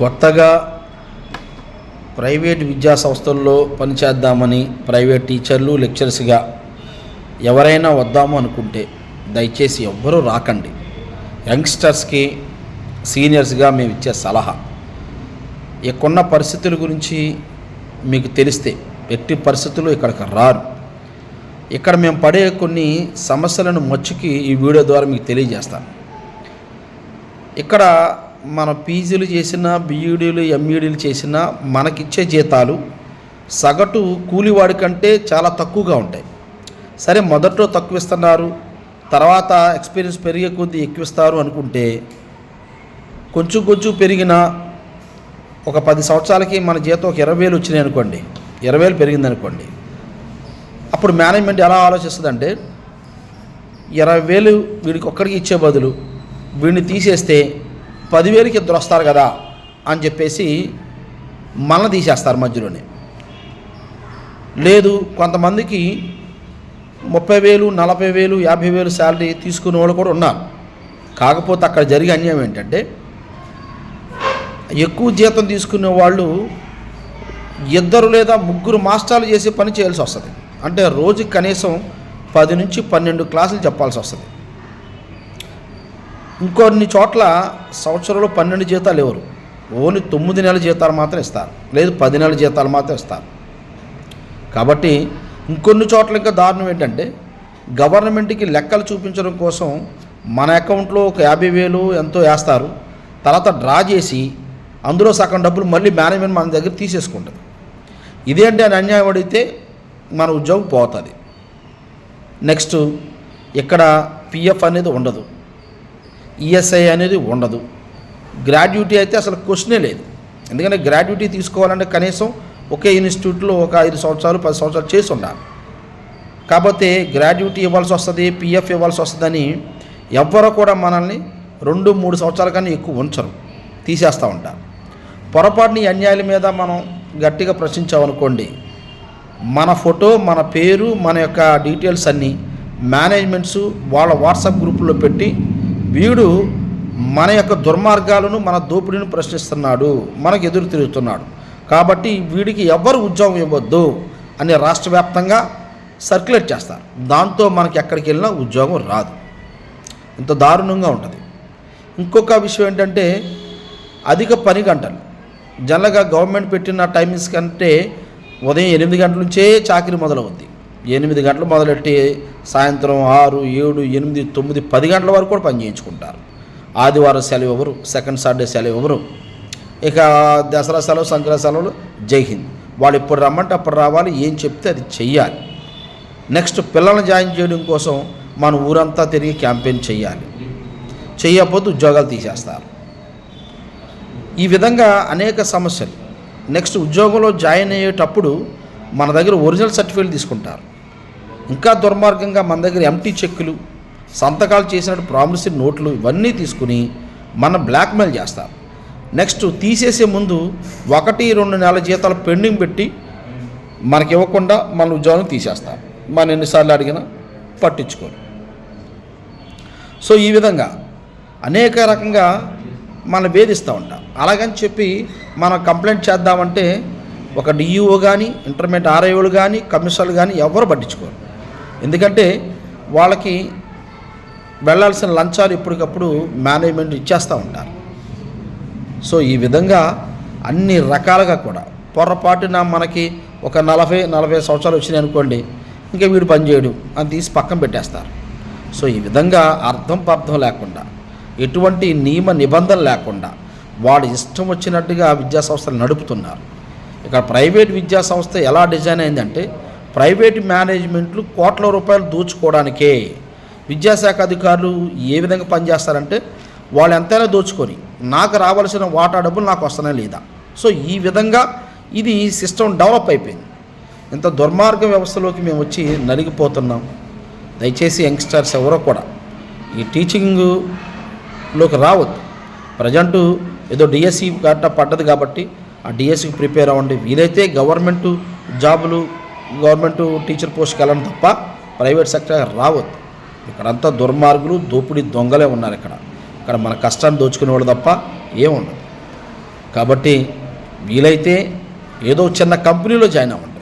కొత్తగా ప్రైవేట్ విద్యా సంస్థల్లో పనిచేద్దామని ప్రైవేట్ టీచర్లు లెక్చర్స్గా ఎవరైనా వద్దాము అనుకుంటే దయచేసి ఎవ్వరూ రాకండి. యంగ్స్టర్స్కి సీనియర్స్గా మేము ఇచ్చే సలహా. ఇక్కడున్న పరిస్థితుల గురించి మీకు తెలిస్తే ఎట్టి పరిస్థితులు ఇక్కడికి రారు. ఇక్కడ మేము పడే కొన్ని సమస్యలను మచ్చుకి ఈ వీడియో ద్వారా మీకు తెలియజేస్తాను. ఇక్కడ మన పీజీలు చేసిన బీఈడీలు ఎంఈడీలు చేసిన మనకిచ్చే జీతాలు సగటు కూలివాడి కంటే చాలా తక్కువగా ఉంటాయి. సరే మొదట్లో తక్కువ ఇస్తున్నారు తర్వాత ఎక్స్పీరియన్స్ పెరిగే కొద్దీ ఎక్కువ ఇస్తారు అనుకుంటే కొంచెం కొంచెం పెరిగిన ఒక పది సంవత్సరాలకి మన జీతం ఒక ఇరవై వేలు వచ్చినాయి అనుకోండి. ఇరవై వేలు పెరిగింది అనుకోండి. అప్పుడు మేనేజ్మెంట్ ఎలా ఆలోచిస్తుందంటే ఇరవై వేలు వీడికి ఒక్కడికి ఇచ్చే బదులు వీడిని తీసేస్తే పదివేలకి ఇద్దరు వస్తారు కదా అని చెప్పేసి మన తీసేస్తారు మధ్యలోనే. లేదు కొంతమందికి ముప్పై వేలు నలభై వేలు యాభై వేలు శాలరీ తీసుకునే వాళ్ళు కూడా ఉన్నారు. కాకపోతే అక్కడ జరిగే అన్యాయం ఏంటంటే ఎక్కువ జీతం తీసుకునే వాళ్ళు ఇద్దరు లేదా ముగ్గురు మాస్టర్లు చేసే పని చేయాల్సి వస్తుంది. అంటే రోజుకి కనీసం పది నుంచి పన్నెండు క్లాసులు చెప్పాల్సి వస్తుంది. ఇంకొన్ని చోట్ల సంవత్సరంలో పన్నెండు జీతాలు ఇవ్వరు. ఓన్లీ తొమ్మిది నెలల జీతాలు మాత్రం ఇస్తారు. లేదు పది నెలల జీతాలు మాత్రం ఇస్తారు. కాబట్టి ఇంకొన్ని చోట్ల ఇంకా దారుణం ఏంటంటే గవర్నమెంట్కి లెక్కలు చూపించడం కోసం మన అకౌంట్లో ఒక యాభై వేలు ఎంతో వేస్తారు. తర్వాత డ్రా చేసి అందులో సగం డబ్బులు మళ్ళీ మేనేజ్మెంట్ మన దగ్గర తీసేసుకుంటుంది. ఇదేంటి అని అన్యాయం అడిగితే మన ఉద్యోగం పోతుంది. నెక్స్ట్ ఇక్కడ పిఎఫ్ అనేది ఉండదు. ఈఎస్ఐ అనేది ఉండదు. గ్రాడ్యుటీ అయితే అసలు క్వశ్చనే లేదు. ఎందుకంటే గ్రాడ్యుటీ తీసుకోవాలంటే కనీసం ఒకే ఇన్స్టిట్యూట్లో ఒక ఐదు సంవత్సరాలు పది సంవత్సరాలు చేసి ఉండాలి. కాకపోతే గ్రాడ్యుటీ ఇవ్వాల్సి వస్తుంది పిఎఫ్ ఇవ్వాల్సి వస్తుందని ఎవ్వరూ కూడా మనల్ని రెండు మూడు సంవత్సరాల కన్నా ఎక్కువ ఉంచరు. తీసేస్తూ ఉంటారు. పొరపాటుని అన్యాయాల మీద మనం గట్టిగా ప్రశ్నించామనుకోండి మన ఫోటో మన పేరు మన యొక్క డీటెయిల్స్ అన్నీ మేనేజ్మెంట్స్ వాళ్ళ వాట్సాప్ గ్రూపుల్లో పెట్టి వీడు మన యొక్క దుర్మార్గాలను మన దోపిడీని ప్రశ్నిస్తున్నాడు మనకు ఎదురు తిరుగుతున్నాడు. కాబట్టి వీడికి ఎవరు ఉద్యోగం ఇవ్వద్దు అని రాష్ట్ర వ్యాప్తంగా సర్క్యులేట్ చేస్తారు. దాంతో మనకి ఎక్కడికి వెళ్ళినా ఉద్యోగం రాదు. ఇంత దారుణంగా ఉంటుంది. ఇంకొక విషయం ఏంటంటే అధిక పని గంటలు. జనరల్గా గవర్నమెంట్ పెట్టిన టైమింగ్స్ కంటే ఉదయం ఎనిమిది గంటల నుంచే చాకరీ మొదలవుద్ది. ఎనిమిది గంటలు మొదలెట్టి సాయంత్రం ఆరు ఏడు ఎనిమిది తొమ్మిది పది గంటల వరకు కూడా పని చేయించుకుంటారు. ఆదివారం సెలవు ఎవరు? సెకండ్ సాటర్డే సెలవు ఎవరు? ఇక దసరా సెలవు సంక్రాంతి సెలవులు జై హింద్. వాళ్ళు ఇప్పుడు రమ్మంటే అప్పుడు రావాలి ఏం చెప్తే అది చెయ్యాలి. నెక్స్ట్ పిల్లల్ని జాయిన్ చేయడం కోసం మన ఊరంతా తిరిగి క్యాంపెయిన్ చేయాలి చేయకపోతే ఉద్యోగాలు తీసేస్తారు. ఈ విధంగా అనేక సమస్యలు. నెక్స్ట్ ఉద్యోగంలో జాయిన్ అయ్యేటప్పుడు మన దగ్గర ఒరిజినల్ సర్టిఫికేట్ తీసుకుంటారు. ఇంకా దుర్మార్గంగా మన దగ్గర ఎంటీ చెక్కులు సంతకాలు చేసినట్టు ప్రామిసరీ నోట్లు ఇవన్నీ తీసుకుని మన బ్లాక్మెయిల్ చేస్తారు. నెక్స్ట్ తీసేసే ముందు ఒకటి రెండు నెలల జీతాలు పెండింగ్ పెట్టి మనకి ఇవ్వకుండా మన ఉద్యోగం తీసేస్తారు. మన ఎన్నిసార్లు అడిగినా పట్టించుకోరు. సో ఈ విధంగా అనేక రకంగా మనం వేధిస్తూ ఉంటాం. అలాగని చెప్పి మనం కంప్లైంట్ చేద్దామంటే ఒక డిఈఓ కానీ ఇంటర్మీడియట్ ఆర్ఐఓలు కానీ కమిషనర్లు కానీ ఎవరు పట్టించుకోరు. ఎందుకంటే వాళ్ళకి వెళ్ళాల్సిన లంచాలు ఎప్పటికప్పుడు మేనేజ్మెంట్ ఇచ్చేస్తూ ఉంటారు. సో ఈ విధంగా అన్ని రకాలుగా కూడా పొరపాటున మనకి ఒక నలభై నలభై సంవత్సరాలు వచ్చినాయి అనుకోండి ఇంకా వీడు పని చేయడు అని తీసి పక్కన పెట్టేస్తారు. సో ఈ విధంగా అర్థం పర్థం లేకుండా ఎటువంటి నియమ నిబంధనలు లేకుండా వాడు ఇష్టం వచ్చినట్టుగా విద్యా సంస్థలు నడుపుతున్నారు. ఇక్కడ ప్రైవేట్ విద్యా సంస్థ ఎలా డిజైన్ అయిందంటే ప్రైవేట్ మేనేజ్మెంట్లు కోట్ల రూపాయలు దోచుకోవడానికే విద్యాశాఖ అధికారులు ఏ విధంగా పనిచేస్తారంటే వాళ్ళు ఎంతైనా దోచుకొని నాకు రావాల్సిన వాటా డబ్బులు నాకు వస్తానే లేదా? సో ఈ విధంగా ఇది సిస్టమ్ డెవలప్ అయిపోయింది. ఇంత దుర్మార్గ వ్యవస్థలోకి మేము వచ్చి నలిగిపోతున్నాం. దయచేసి యంగ్స్టర్స్ ఎవరో కూడా ఈ టీచింగ్లోకి రావద్దు. ప్రజెంట్ ఏదో డిఎస్సి గట్ట పడ్డది కాబట్టి ఆ డిఎస్సికి ప్రిపేర్ అవ్వండి. వీలైతే గవర్నమెంట్ జాబులు గవర్నమెంట్ టీచర్ పోస్ట్కి వెళ్ళడం తప్ప ప్రైవేట్ సెక్టర్ రావద్దు. ఇక్కడంతా దుర్మార్గులు దోపిడీ దొంగలే ఉన్నారు ఇక్కడ. ఇక్కడ మన కష్టాన్ని దోచుకునే వాళ్ళు తప్ప ఏముండదు కాబట్టి వీలైతే ఏదో చిన్న కంపెనీలో జాయిన్ అవ్వండి.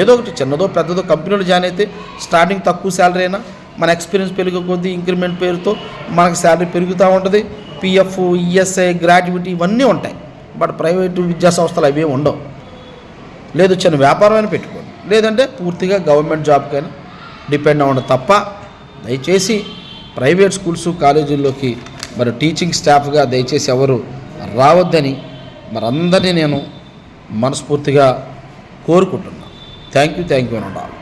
ఏదో ఒకటి చిన్నదో పెద్దదో కంపెనీలో జాయిన్ అయితే స్టార్టింగ్ తక్కువ శాలరీ అయినా మన ఎక్స్పీరియన్స్ పెరిగే కొద్దీ ఇంక్రిమెంట్ పేరుతో మనకు శాలరీ పెరుగుతూ ఉంటుంది. పిఎఫ్ ఈఎస్ఐ గ్రాట్యుటీ ఇవన్నీ ఉంటాయి. బట్ ప్రైవేటు విద్యా సంస్థలు అవి ఉండవు. లేదు చిన్న వ్యాపారం పెట్టుకో లేదంటే పూర్తిగా గవర్నమెంట్ జాబ్కైనా డిపెండ్ అవ్వడం తప్ప దయచేసి ప్రైవేట్ స్కూల్స్ కాలేజీల్లోకి మరి టీచింగ్ స్టాఫ్గా దయచేసి ఎవరు రావద్దని మరి అందరినీ నేను మనస్ఫూర్తిగా కోరుకుంటున్నాను థ్యాంక్ యూ థ్యాంక్ యూ అని ఉండాలి